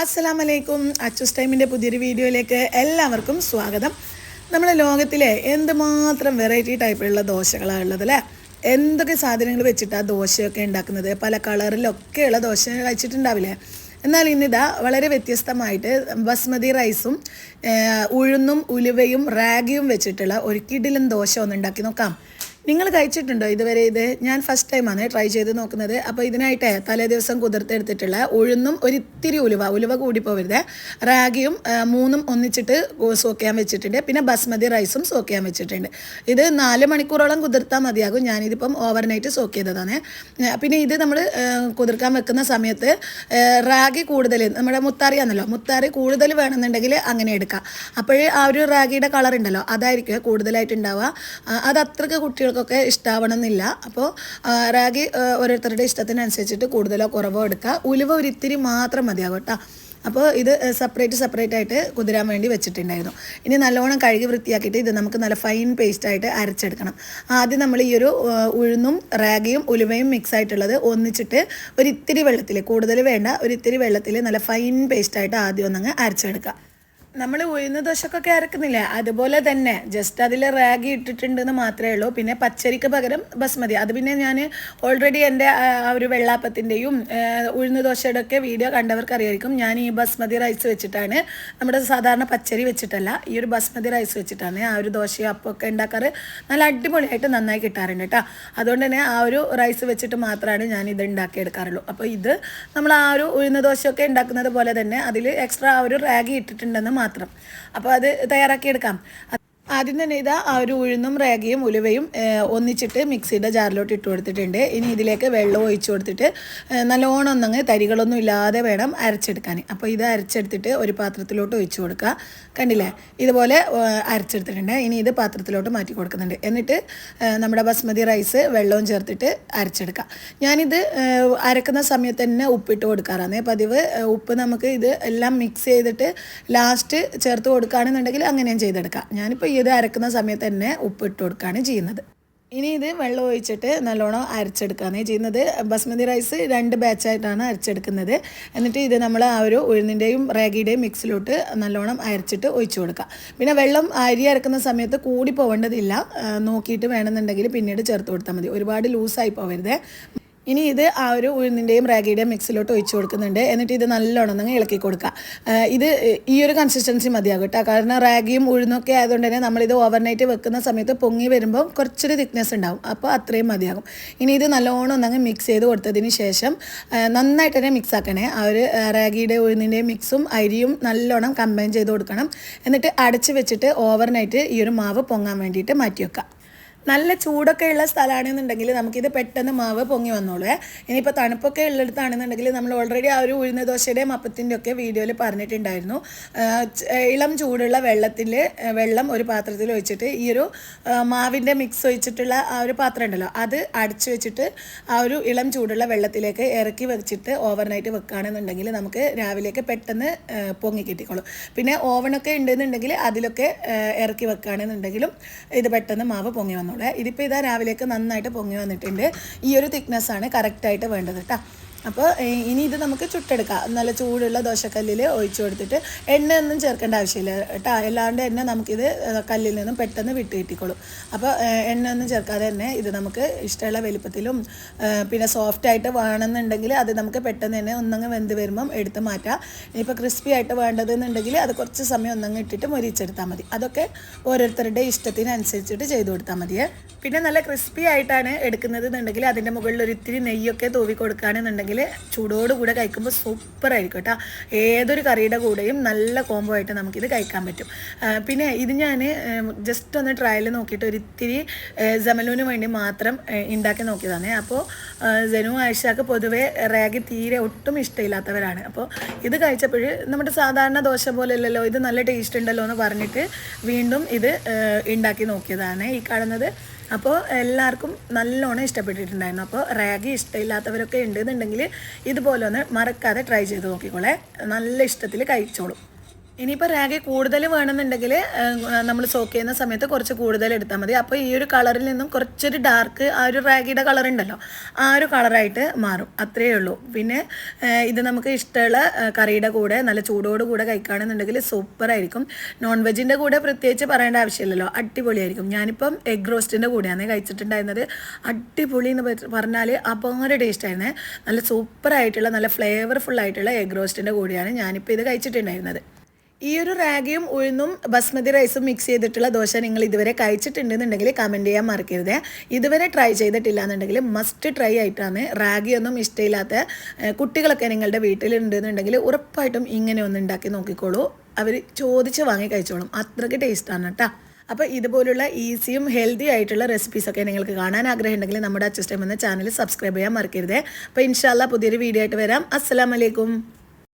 അസ്സലാം വലൈക്കും അച്ചൂസ് ടൈമിന്റെ പുതിയൊരു വീഡിയോയിലേക്ക് എല്ലാവർക്കും സ്വാഗതം. നമ്മുടെ ലോകത്തിലെ എന്തുമാത്രം വെറൈറ്റി ടൈപ്പിലുള്ള ദോശകളാണ് ഉള്ളത് അല്ലേ? എന്തൊക്കെ സാധനങ്ങൾ വെച്ചിട്ടാണ് ദോശയൊക്കെ ഉണ്ടാക്കുന്നത്? പല കളറിലൊക്കെയുള്ള ദോശ കഴിച്ചിട്ടുണ്ടാവില്ലേ? എന്നാൽ ഇന്നിതാ വളരെ വ്യത്യസ്തമായിട്ട് ബസ്മതി റൈസും ഉഴുന്നും ഉലുവയും റാഗിയും വെച്ചിട്ടുള്ള ഒരു കിടിലും ദോശ ഒന്ന് ഉണ്ടാക്കി നോക്കാം. നിങ്ങൾ കഴിച്ചിട്ടുണ്ടോ ഇതുവരെ ഇത്? ഞാൻ ഫസ്റ്റ് ടൈമാണ് ട്രൈ ചെയ്ത് നോക്കുന്നത്. അപ്പോൾ ഇതിനായിട്ട് തലേ ദിവസം കുതിർത്തെടുത്തിട്ടുള്ള ഉഴുന്നും ഒരിത്തിരി ഉലുവ ഉലുവ കൂടി പോവരുത് റാഗിയും മൂന്നും ഒന്നിച്ചിട്ട് സോക്ക് ചെയ്യാൻ വെച്ചിട്ടുണ്ട്. പിന്നെ ബസ്മതി റൈസും സോക്ക് ചെയ്യാൻ വെച്ചിട്ടുണ്ട്. ഇത് നാല് മണിക്കൂറോളം കുതിർത്താൽ മതിയാകും. ഞാനിതിപ്പം ഓവർനൈറ്റ് സോക്ക് ചെയ്തതാണ്. പിന്നെ ഇത് നമ്മൾ കുതിർക്കാൻ വെക്കുന്ന സമയത്ത് റാഗി കൂടുതൽ നമ്മുടെ മുത്താറി ആണല്ലോ മുത്താറി കൂടുതൽ വേണമെന്നുണ്ടെങ്കിൽ അങ്ങനെ എടുക്കാം. അപ്പോഴേ ആ ഒരു റാഗിയുടെ കളർ ഉണ്ടല്ലോ അതായിരിക്കും കൂടുതലായിട്ട് ഉണ്ടാവുക അത് അത്രയ്ക്ക് കുട്ടികൾക്കൊക്കെ ഇഷ്ടാവണം എന്നില്ല അപ്പോൾ റാഗി ഓരോരുത്തരുടെ ഇഷ്ടത്തിനനുസരിച്ചിട്ട് കൂടുതലോ കുറവോ എടുക്കുക. ഉലുവ ഒരു ഇത്തിരി മാത്രം മതിയാകും കേട്ടോ. അപ്പോൾ ഇത് സെപ്പറേറ്റ് സെപ്പറേറ്റ് ആയിട്ട് കുതിരാൻ വേണ്ടി വെച്ചിട്ടുണ്ടായിരുന്നു. ഇനി നല്ലോണം കഴുകി വൃത്തിയാക്കിയിട്ട് ഇത് നമുക്ക് നല്ല ഫൈൻ പേസ്റ്റായിട്ട് അരച്ചെടുക്കണം. ആദ്യം നമ്മൾ ഈ ഒരു ഉഴുന്നും റാഗിയും ഉലുവയും മിക്സ് ആയിട്ടുള്ളത് ഒന്നിച്ചിട്ട് ഒരു ഇത്തിരി വെള്ളത്തിൽ കൂടുതൽ വേണ്ട ഒരു ഇത്തിരി വെള്ളത്തിൽ നല്ല ഫൈൻ പേസ്റ്റായിട്ട് ആദ്യം ഒന്നങ്ങ് അരച്ചെടുക്കുക. നമ്മൾ ഉഴുന്ന ദോശക്കൊക്കെ അരക്കുന്നില്ലേ? അതുപോലെ തന്നെ ജസ്റ്റ് അതിൽ റാഗി ഇട്ടിട്ടുണ്ടെന്ന് മാത്രമേ ഉള്ളൂ. പിന്നെ പച്ചരിക്ക് പകരം ബസ്മതി. അത് പിന്നെ ഞാൻ ഓൾറെഡി എന്റെ ഒരു വെള്ളാപ്പത്തിന്റെയും ഉഴുന്ന ദോശയുടെ ഒക്കെ വീഡിയോ കണ്ടവർക്ക് അറിയായിരിക്കും. ഞാൻ ഈ ബസ്മതി റൈസ് വെച്ചിട്ടാണ്. നമ്മുടെ സാധാരണ പച്ചരി വെച്ചിട്ടല്ല. ഈ ഒരു ബസ്മതി റൈസ് വെച്ചിട്ടാണ് ആ ഒരു ദോശയും അപ്പമൊക്കെ ഉണ്ടാക്കാറ്. നല്ല അടിപൊളിയായിട്ട് നന്നായി കിട്ടാറുണ്ട് കേട്ടോ. അതുകൊണ്ട് തന്നെ ആ ഒരു റൈസ് വെച്ചിട്ട് മാത്രമാണ് ഞാൻ ഇത് ഉണ്ടാക്കിയെടുക്കാറുള്ളൂ. അപ്പോൾ ഇത് നമ്മൾ ആ ഒരു ഉഴുന്ന ദോശയൊക്കെ ഉണ്ടാക്കുന്നത് പോലെ തന്നെ അതിൽ എക്സ്ട്രാ ആ ഒരു റാഗി ഇട്ടിട്ടുണ്ടെന്ന് മാത്രം. അപ്പോൾ അത് തയ്യാറാക്കിയെടുക്കാം. ആദ്യം തന്നെ ഇതാ ആ ഒരു ഉഴുന്നും റേഗയും ഉലുവയും ഒന്നിച്ചിട്ട് മിക്സിയുടെ ജാറിലോട്ട് ഇട്ട് കൊടുത്തിട്ടുണ്ട്. ഇനി ഇതിലേക്ക് വെള്ളം ഒഴിച്ചു കൊടുത്തിട്ട് നല്ലോണം ഒന്നങ്ങ് തരികളൊന്നും ഇല്ലാതെ വേണം അരച്ചെടുക്കാൻ അപ്പോൾ ഇത് അരച്ചെടുത്തിട്ട് ഒരു പാത്രത്തിലോട്ട് ഒഴിച്ചു കൊടുക്കുക. കണ്ടില്ലേ? ഇതുപോലെ അരച്ചെടുത്തിട്ടുണ്ട്. ഇനി ഇത് പാത്രത്തിലോട്ട് മാറ്റി കൊടുക്കുന്നുണ്ട്. എന്നിട്ട് നമ്മുടെ ബസ്മതി റൈസ് വെള്ളവും ചേർത്തിട്ട് അരച്ചെടുക്കുക. ഞാനിത് അരക്കുന്ന സമയത്ത് തന്നെ ഉപ്പിട്ട് കൊടുക്കാറാണ് പതിവ് ഉപ്പ് നമുക്ക് ഇത് എല്ലാം മിക്സ് ചെയ്തിട്ട് ലാസ്റ്റ് ചേർത്ത് കൊടുക്കുകയാണെന്നുണ്ടെങ്കിൽ അങ്ങനെയും ചെയ്തെടുക്കാം. ഞാനിപ്പോൾ ഈ ഇത് അരക്കുന്ന സമയത്ത് തന്നെ ഉപ്പ് ഇട്ട് കൊടുക്കുകയാണ് ചെയ്യുന്നത്. ഇനി ഇത് വെള്ളം ഒഴിച്ചിട്ട് നല്ലോണം അരച്ചെടുക്കുകയാണ് ചെയ്യുന്നത്. ബസ്മതി റൈസ് രണ്ട് ബാച്ചായിട്ടാണ് അരച്ചെടുക്കുന്നത്. എന്നിട്ട് ഇത് നമ്മൾ ആ ഒരു ഉഴുന്നിന്റെയും റേഗിയുടെയും മിക്സിലോട്ട് നല്ലോണം അരച്ചിട്ട് ഒഴിച്ചു കൊടുക്കുക പിന്നെ വെള്ളം അരി അരക്കുന്ന സമയത്ത് കൂടി പോവേണ്ടതില്ല. നോക്കിയിട്ട് വേണമെന്നുണ്ടെങ്കിൽ പിന്നീട് ചേർത്ത് കൊടുത്താൽ മതി. ഒരുപാട് ലൂസായി പോവരുത്. ഇനി ഇത് ആ ഒരു ഉഴുന്നിന്റെയും റാഗിയുടെയും മിക്സിലോട്ട് ഒഴിച്ചു കൊടുക്കുന്നുണ്ട്. എന്നിട്ട് ഇത് നല്ലോണം നിങ്ങൾ ഇളക്കി കൊടുക്കുക. ഇത് ഈ ഒരു കൺസിസ്റ്റൻസി മതിയാകും കേട്ടോ. കാരണം റാഗിയും ഉഴുന്നൊക്കെ ആയതുകൊണ്ട് തന്നെ നമ്മളിത് ഓവർനൈറ്റ് വെക്കുന്ന സമയത്ത് പൊങ്ങി വരുമ്പോൾ കുറച്ചൊരു തിക്നെസ് ഉണ്ടാവും. അപ്പോൾ അത്രയും മതിയാകും. ഇനി ഇത് നല്ലോണം ഒന്നങ്ങ് മിക്സ് ചെയ്ത് കൊടുത്തതിന് ശേഷം നന്നായിട്ട് തന്നെ മിക്സ് ആക്കണേ. ആ ഒരു റാഗിയുടെ ഉഴുന്നിന്റെയും മിക്സും അരിയും നല്ലോണം കമ്പൈൻ ചെയ്ത് കൊടുക്കണം. എന്നിട്ട് അടച്ച് വെച്ചിട്ട് ഓവർനൈറ്റ് ഈ ഒരു മാവ് പൊങ്ങാൻ വേണ്ടിയിട്ട് മാറ്റി വെക്കാം നല്ല ചൂടൊക്കെ ഉള്ള സ്ഥലമാണെന്നുണ്ടെങ്കിൽ നമുക്കിത് പെട്ടെന്ന് മാവ് പൊങ്ങി വന്നോളൂ ഇനിയിപ്പോൾ തണുപ്പൊക്കെ ഉള്ളിടത്താണെന്നുണ്ടെങ്കിൽ നമ്മൾ ഓൾറെഡി ആ ഒരു ഉഴുന്ന ദോശയുടെയും അപ്പത്തിന്റെ ഒക്കെ വീഡിയോയിൽ പറഞ്ഞിട്ടുണ്ടായിരുന്നു. ഇളം ചൂടുള്ള വെള്ളത്തിൽ വെള്ളം ഒരു പാത്രത്തിൽ ഒഴിച്ചിട്ട് ഈ ഒരു മാവിന്റെ മിക്സ് ഒഴിച്ചിട്ടുള്ള ആ ഒരു പാത്രം ഉണ്ടല്ലോ അത് അടച്ചു വെച്ചിട്ട് ആ ഒരു ഇളം ചൂടുള്ള വെള്ളത്തിലേക്ക് ഇറക്കി വെച്ചിട്ട് ഓവർനൈറ്റ് വെക്കുകയാണെന്നുണ്ടെങ്കിൽ നമുക്ക് രാവിലെയൊക്കെ പെട്ടെന്ന് പൊങ്ങി കിട്ടിക്കോളും. പിന്നെ ഓവനൊക്കെ ഉണ്ടെന്നുണ്ടെങ്കിൽ അതിലൊക്കെ ഇറക്കി വെക്കുകയാണെന്നുണ്ടെങ്കിലും ഇത് പെട്ടെന്ന് മാവ് പൊങ്ങി വന്നോളെ ഇതിപ്പോൾ ഇതാ രാവിലേക്ക് നന്നായിട്ട് പൊങ്ങി വന്നിട്ടുണ്ട്. ഈ ഒരു തിക്നെസ്സാണ് കറക്റ്റായിട്ട് വേണ്ടത് കേട്ടോ അപ്പോൾ ഇനി ഇത് നമുക്ക് ചുട്ടെടുക്കാം. നല്ല ചൂടുള്ള ദോശക്കല്ലിൽ ഒഴിച്ചു കൊടുത്തിട്ട് എണ്ണയൊന്നും ചേർക്കേണ്ട ആവശ്യമില്ല. കേട്ടോ എല്ലാവരുടെ എണ്ണ നമുക്കിത് കല്ലിൽ നിന്നും പെട്ടെന്ന് വിട്ട് കിട്ടിക്കോളും. അപ്പോൾ എണ്ണ എണ്ണയൊന്നും ചേർക്കാതെ തന്നെ ഇത് നമുക്ക് ഇഷ്ടമുള്ള വലിപ്പത്തിലും പിന്നെ സോഫ്റ്റ് ആയിട്ട് വേണമെന്നുണ്ടെങ്കിൽ അത് നമുക്ക് പെട്ടെന്ന് തന്നെ ഒന്നങ്ങ് വെന്ത് വരുമ്പം എടുത്ത് മാറ്റാം. ഇനിയിപ്പോൾ ക്രിസ്പി ആയിട്ട് വേണ്ടതെന്നുണ്ടെങ്കിൽ അത് കുറച്ച് സമയം ഒന്നങ്ങ് ഇട്ടിട്ട് മുരിച്ചെടുത്താൽ മതി. അതൊക്കെ ഓരോരുത്തരുടെ ഇഷ്ടത്തിനനുസരിച്ചിട്ട് ചെയ്ത് കൊടുത്താൽ മതിയേ. പിന്നെ നല്ല ക്രിസ്പി ആയിട്ടാണ് എടുക്കുന്നത് എന്നുണ്ടെങ്കിൽ അതിന്റെ മുകളിൽ ഒരു ഇത്തിരി നെയ്യൊക്കെ തൂവി കൊടുക്കുകയാണെന്നുണ്ടെങ്കിൽ ചൂടോട് കൂടെ കഴിക്കുമ്പോൾ സൂപ്പർ ആയിരിക്കും കേട്ടോ. ഏതൊരു കറിയുടെ കൂടെയും നല്ല കോംബോ ആയിട്ട് നമുക്കിത് കഴിക്കാൻ പറ്റും. പിന്നെ ഇത് ഞാൻ ജസ്റ്റ് ഒന്ന് ട്രയൽ നോക്കിയിട്ട് ഒരു ഇത്തിരി ജമലൂന് വേണ്ടി മാത്രം ഉണ്ടാക്കി നോക്കിയതാണ്. അപ്പോൾ ജനു ആയിഷക്ക് പൊതുവേ റാഗി തീരെ ഒട്ടും ഇഷ്ടമില്ലാത്തവരാണ്. അപ്പോൾ ഇത് കഴിച്ചപ്പോൾ നമ്മുടെ സാധാരണ ദോശ പോലെ അല്ലല്ലോ ഇത് നല്ല ടേസ്റ്റ് ഉണ്ടല്ലോ എന്ന് പറഞ്ഞിട്ട് വീണ്ടും ഇത് ഉണ്ടാക്കി നോക്കിയതാണ്. ഈ കാണുന്നത് അപ്പോൾ എല്ലാവർക്കും നല്ലോണം ഇഷ്ടപ്പെട്ടിട്ടുണ്ടായിരുന്നു. അപ്പോൾ റാഗി ഇഷ്ടമില്ലാത്തവരൊക്കെ ഉണ്ടെന്നുണ്ടെങ്കിൽ ഇതുപോലെ ഒന്ന് മറക്കാതെ ട്രൈ ചെയ്ത് നോക്കിക്കോളെ. നല്ല ഇഷ്ടത്തിൽ കഴിച്ചോളും. ഇനിയിപ്പോൾ റാഗി കൂടുതൽ വേണമെന്നുണ്ടെങ്കിൽ നമ്മൾ സോക്ക് ചെയ്യുന്ന സമയത്ത് കുറച്ച് കൂടുതൽ എടുത്താൽ മതി. അപ്പോൾ ഈ ഒരു കളറിൽ നിന്നും കുറച്ചൊരു ഡാർക്ക് ആ ഒരു റാഗിയുടെ കളർ ഉണ്ടല്ലോ ആ ഒരു കളറായിട്ട് മാറും. അത്രയേ ഉള്ളൂ. പിന്നെ ഇത് നമുക്ക് ഇഷ്ടമുള്ള കറിയുടെ കൂടെ നല്ല ചൂടോട് കൂടെ കഴിക്കുകയാണെന്നുണ്ടെങ്കിൽ സൂപ്പറായിരിക്കും നോൺ വെജിന്റെ കൂടെ പ്രത്യേകിച്ച് പറയേണ്ട ആവശ്യമില്ലല്ലോ. അടിപൊളിയായിരിക്കും. ഞാനിപ്പം എഗ് റോസ്റ്റിന്റെ കൂടെയാണ് കഴിച്ചിട്ടുണ്ടായിരുന്നത്. അടിപൊളി എന്ന് പറഞ്ഞാൽ അപാര ടേസ്റ്റ് ആയിരുന്നേ. നല്ല സൂപ്പറായിട്ടുള്ള നല്ല ഫ്ലേവർഫുൾ ആയിട്ടുള്ള എഗ് റോസ്റ്റിന്റെ കൂടെയാണ് ഞാനിപ്പോൾ ഇത് കഴിച്ചിട്ടുണ്ടായിരുന്നത്. ഈ ഒരു റാഗിയും ഉഴുന്നും ബസ്മതി റൈസും മിക്സ് ചെയ്തിട്ടുള്ള ദോശ നിങ്ങൾ ഇതുവരെ കഴിച്ചിട്ടുണ്ടെന്നുണ്ടെങ്കിൽ കമന്റ് ചെയ്യാൻ മറക്കരുത്. ഇതുവരെ ട്രൈ ചെയ്തിട്ടില്ല എന്നുണ്ടെങ്കിൽ മസ്റ്റ് ട്രൈ ആയിട്ടാണ് റാഗിയൊന്നും ഇഷ്ടമില്ലാത്ത കുട്ടികളൊക്കെ നിങ്ങളുടെ വീട്ടിലുണ്ടെന്നുണ്ടെങ്കിൽ ഉറപ്പായിട്ടും ഇങ്ങനെ ഒന്ന് ഉണ്ടാക്കി നോക്കിക്കോളൂ. അവർ ചോദിച്ച് വാങ്ങി കഴിച്ചോളും. അത്രയ്ക്ക് ടേസ്റ്റാണ് കേട്ടോ അപ്പോൾ ഇതുപോലുള്ള ഈസിയും ഹെൽത്തി ആയിട്ടുള്ള റെസിപ്പീസൊക്കെ നിങ്ങൾക്ക് കാണാൻ ആഗ്രഹം ഉണ്ടെങ്കിൽ നമ്മുടെ അച്ചസ്റ്റം എന്ന ചാനൽ സബ്സ്ക്രൈബ് ചെയ്യാൻ മറക്കരുത്. അപ്പോൾ ഇൻഷാല്ല പുതിയൊരു വീഡിയോ ആയിട്ട് വരാം. അസ്സലാമലൈക്കും